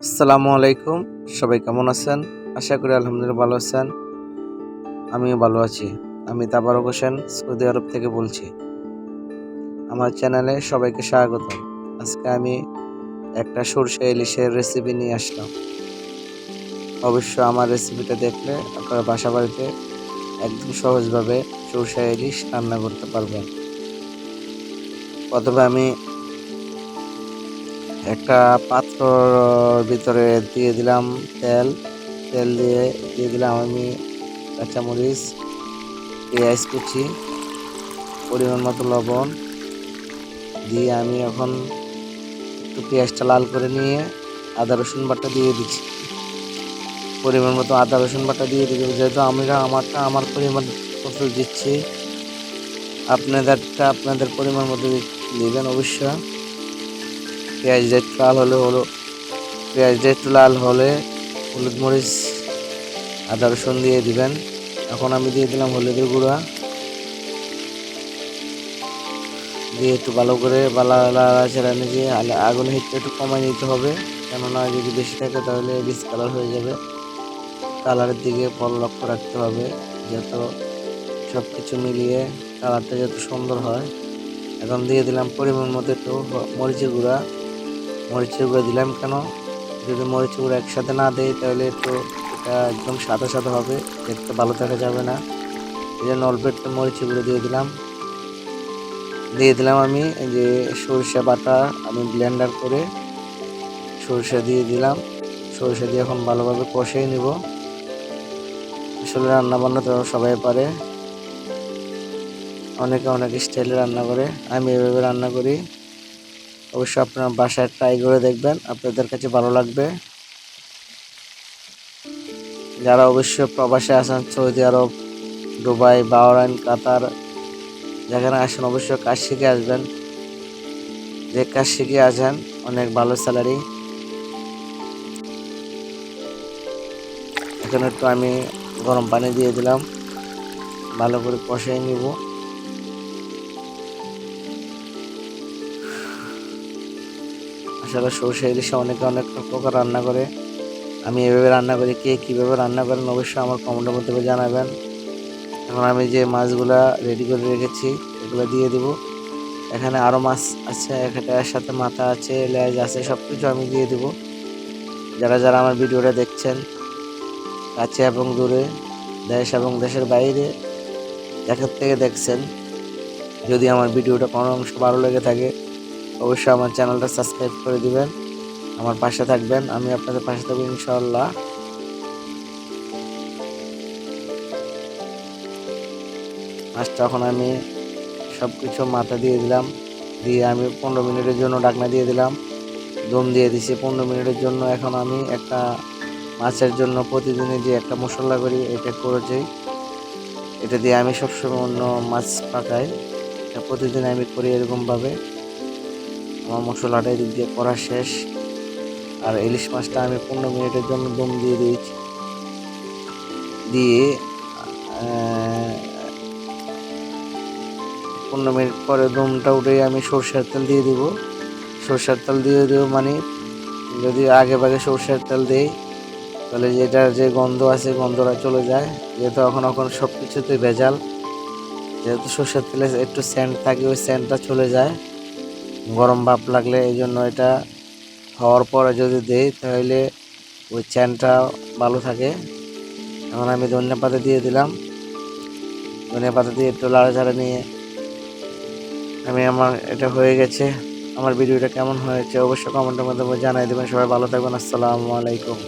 আসসালামু আলাইকুম। সবাই কেমন আছেন? আশা করি আলহামদুলিল্লাহ ভালো আছেন। আমিও ভালো আছি। আমি তাবারক হোসেন, সৌদি আরব থেকে বলছি। আমার চ্যানেলে সবাইকে স্বাগত। আজকে আমি একটা সরষে ইলিশের রেসিপি নিয়ে আসলাম। অবশ্য আমার রেসিপিটা দেখলে আপনারা বাসা বাড়িতে একদম সহজভাবে সরষে ইলিশ রান্না করতে পারবেন। প্রথমে আমি একটা পাত্রর ভিতরে দিয়ে দিলাম তেল। তেল দিয়ে দিয়ে দিলাম আমি কাঁচামরিচ, পেঁয়াজ কুচি, পরিমাণ মতো লবণ। দিয়ে আমি এখন একটু পেঁয়াজটা লাল করে নিয়ে আদা, রসুন বাটা দিয়ে দিচ্ছি। পরিমাণ মতো আদা, রসুন বাটা দিয়ে দিচ্ছি যেহেতু আমরা আমারটা আমার পরিমাণ মতো দিচ্ছি, আপনাদেরটা আপনাদের পরিমাণ মতো দিবেন অবশ্যই। পেঁয়াজটা একটু লাল হলে হলো পেঁয়াজটা একটু লাল হলে হলুদ মরিচ, আদা রসুন দিয়ে দিবেন। এখন আমি দিয়ে দিলাম হলুদের গুঁড়া। দিয়ে একটু ভালো করে বালা লাড়াচাড়া নিয়ে আগুন হিটটা একটু কমাই নিতে হবে। কেননা যদি বেশি থাকে তাহলে ডিস কালার হয়ে যাবে। কালারের দিকে বড় লক্ষ্য রাখতে হবে, যত সব কিছু মিলিয়ে কালারটা যত সুন্দর হয়। এখন দিয়ে দিলাম পরিমাণ মতো একটু মরিচের গুঁড়া। মরিচের গুঁড়ো দিলাম কেন? যদি মরিচের গুঁড়ো একসাথে না দেয় তাহলে একটু এটা একদম সাদা সাদা হবে, দেখতে ভালো দেখা যাবে না। এই জন্য অল্প একটু মরিচের গুঁড়ো দিয়ে দিলাম। দিয়ে দিলাম আমি যে সরিষা বাটা, আমি ব্লেন্ডার করে সরিষা দিয়ে দিলাম। সরিষা দিয়ে এখন ভালোভাবে কষিয়ে নিব। আসলে রান্না বান্না তো সবাই পারে। অনেকে অনেক স্টাইলে রান্না করে, আমি এভাবে রান্না করি। অবশ্যই আপনার বাসায় ট্রাই করে দেখবেন, আপনাদের কাছে ভালো লাগবে। যারা অবশ্য প্রবাসে আছেন, Saudi Arab, Dubai, Bahrain, Qatar, যেখানে আসেন অবশ্য কাজ শিখে আসবেন। যে কাজ শিখে আসেন, অনেক ভালো স্যালারি এখানে একটু আমি গরম পানি দিয়ে দিলাম, ভালো করে কষাই নিব। আসলে সরষে ইলিশে অনেকে অনেক প্রকার রান্না করে। আমি এভাবে রান্না করি, কে কীভাবে রান্না করেন অবশ্যই আমার কমেন্টের মধ্যে জানাবেন। এখন আমি যে মাছগুলা রেডি করে রেখেছি, এগুলো দিয়ে দিব। এখানে আরও মাছ আছে, এখানটার সাথে মাথা আছে, লেজ আছে সব কিছু আমি দিয়ে দিব। যারা যারা আমার ভিডিওটা দেখছেন, কাছে এবং দূরে, দেশ এবং দেশের বাইরে যেখান থেকে দেখছেন। যদি আমার ভিডিওটা কোনো অংশ ভালো লেগে থাকে অবশ্যই আমার চ্যানেলটা সাবস্ক্রাইব করে দিবেন। আমার পাশে থাকবেন। আমি আপনাদের পাশে থাকব ইনশাল্লাহ মাছটা এখন আমি সব কিছু মাথা দিয়ে দিলাম। দিয়ে আমি পনেরো মিনিটের জন্য ডাকনা দিয়ে দিলাম। দম দিয়ে দিছি পনেরো মিনিটের জন্য। এখন আমি একটা মাছের জন্য প্রতিদিনই যে একটা মশলা করি, এটা করেছি এটা দিয়ে আমি সবসময় অন্য মাছ পাকাই। এটা প্রতিদিন আমি করি এরকমভাবে। আমার মশলাটা এদিক দিয়ে করা শেষ। আর ইলিশ মাছটা আমি পনেরো মিনিটের জন্য দম দিয়ে দিয়েছি। দিয়ে পনেরো মিনিট পরে দমটা উঠে আমি সরষের তেল দিয়ে দিব। সরষের তেল দিয়ে দেবো মানে যদি আগে ভাগে সরষের তেল দেই, তাহলে যেটার যে গন্ধ আছে গন্ধটা চলে যায়। যেহেতু এখন এখন সব কিছুতে ভেজাল, যেহেতু সরষের তেলে একটু স্যান্ড থাকে, ওই স্যান্ডটা চলে যায়। গরম ভাব লাগলে এই জন্য এটা হওয়ার পরে যদি দেই, তাহলে ওই চ্যানটা ভালো থাকে। এখন আমি ধনিয়া পাতা দিয়ে দিলাম। ধনিয়া পাতা দিয়ে একটু লাড়াচাড়া নিয়ে আমি আমার এটা হয়ে গেছে। আমার ভিডিওটা কেমন হয়েছে অবশ্যই কমেন্টের মাধ্যমে জানাই দেবেন। সবাই ভালো থাকবেন। আসসালামু আলাইকুম।